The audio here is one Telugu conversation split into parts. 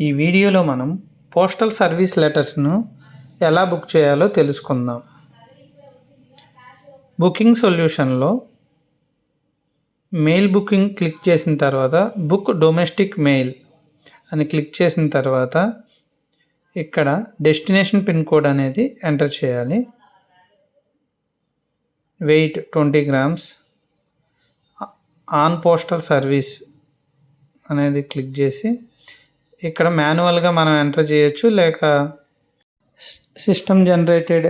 ఈ వీడియోలో మనం పోస్టల్ సర్వీస్ లెటర్స్ను ఎలా బుక్ చేయాలో తెలుసుకుందాం. బుకింగ్ సొల్యూషన్లో మెయిల్ బుకింగ్ క్లిక్ చేసిన తర్వాత బుక్ డొమెస్టిక్ మెయిల్ అని క్లిక్ చేసిన తర్వాత ఇక్కడ డెస్టినేషన్ పిన్ కోడ్ అనేది ఎంటర్ చేయాలి. Weight twenty grams. On postal service అనేది క్లిక్ చేసి ఇక్కడ మాన్యువల్గా మనం ఎంటర్ చేయొచ్చు లేక సిస్టమ్ జనరేటెడ్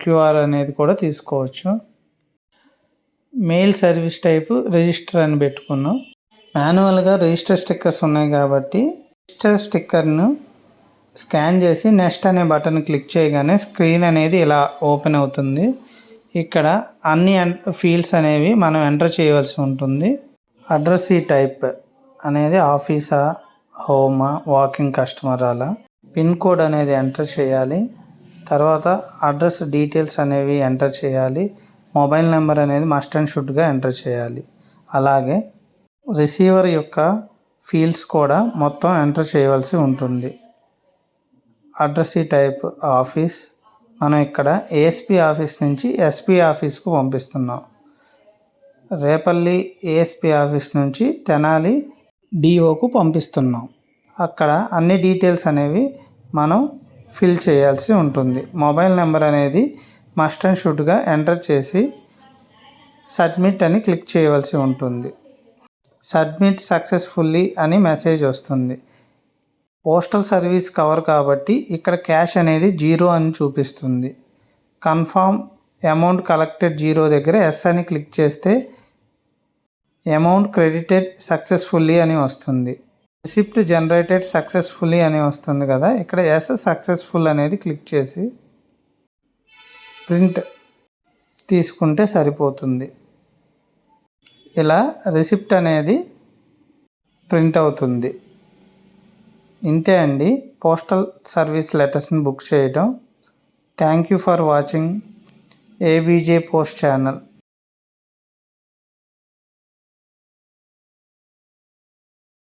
క్యూఆర్ అనేది కూడా తీసుకోవచ్చు. మెయిల్ సర్వీస్ టైపు రిజిస్టర్ అని పెట్టుకున్నాం. మాన్యువల్గా రిజిస్టర్ స్టిక్కర్స్ ఉన్నాయి కాబట్టి రిజిస్టర్ స్టిక్కర్ను స్కాన్ చేసి నెక్స్ట్ అనే బటన్ క్లిక్ చేయగానే స్క్రీన్ అనేది ఇలా ఓపెన్ అవుతుంది. ఇక్కడ అన్ని ఫీల్డ్స్ అనేవి మనం ఎంటర్ చేయవలసి ఉంటుంది. అడ్రస్ ఈ టైప్ అనేది ఆఫీసా హోమా వాకింగ్ కస్టమర్ అలా పిన్ కోడ్ అనేది ఎంటర్ చేయాలి. తర్వాత అడ్రస్ డీటెయిల్స్ అనేవి ఎంటర్ చేయాలి. మొబైల్ నెంబర్ అనేది మస్ట్ అండ్ షుడ్గా ఎంటర్ చేయాలి. అలాగే రిసీవర్ యొక్క ఫీల్డ్స్ కూడా మొత్తం ఎంటర్ చేయవలసి ఉంటుంది. అడ్రస్ ఈ టైప్ ఆఫీస్. మనం ఇక్కడ ఏఎస్పి ఆఫీస్ నుంచి ఎస్పి ఆఫీస్కు పంపిస్తున్నాం. రేపల్లి ఏఎస్పి ఆఫీస్ నుంచి తెనాలి డిఓకు పంపిస్తున్నాం. అక్కడ అన్ని డీటెయిల్స్ అనేవి మనం ఫిల్ చేయాల్సి ఉంటుంది. మొబైల్ నెంబర్ అనేది మస్ట్ అండ్ షుడ్గా ఎంటర్ చేసి సబ్మిట్ అని క్లిక్ చేయవలసి ఉంటుంది. సబ్మిట్ సక్సెస్ఫుల్లీ అని మెసేజ్ వస్తుంది. పోస్టల్ సర్వీస్ కవర్ కాబట్టి ఇక్కడ క్యాష్ అనేది జీరో అని చూపిస్తుంది. కన్ఫామ్ అమౌంట్ కలెక్టెడ్ జీరో దగ్గర ఎస్ అని క్లిక్ చేస్తే అమౌంట్ క్రెడిటెడ్ సక్సెస్ఫుల్లీ అని వస్తుంది. రిసిప్ట్ జనరేటెడ్ సక్సెస్ఫుల్లీ అని వస్తుంది కదా? ఇక్కడ ఎస్ సక్సెస్ఫుల్ అనేది క్లిక్ చేసి ప్రింట్ తీసుకుంటే సరిపోతుంది. ఇలా రిసిప్ట్ అనేది ప్రింట్ అవుతుంది. ఇంతే అండి. పోస్టల్ సర్వీస్ లెటర్స్ని బుక్ చేయటం. Thank you for watching. ABJ post channel.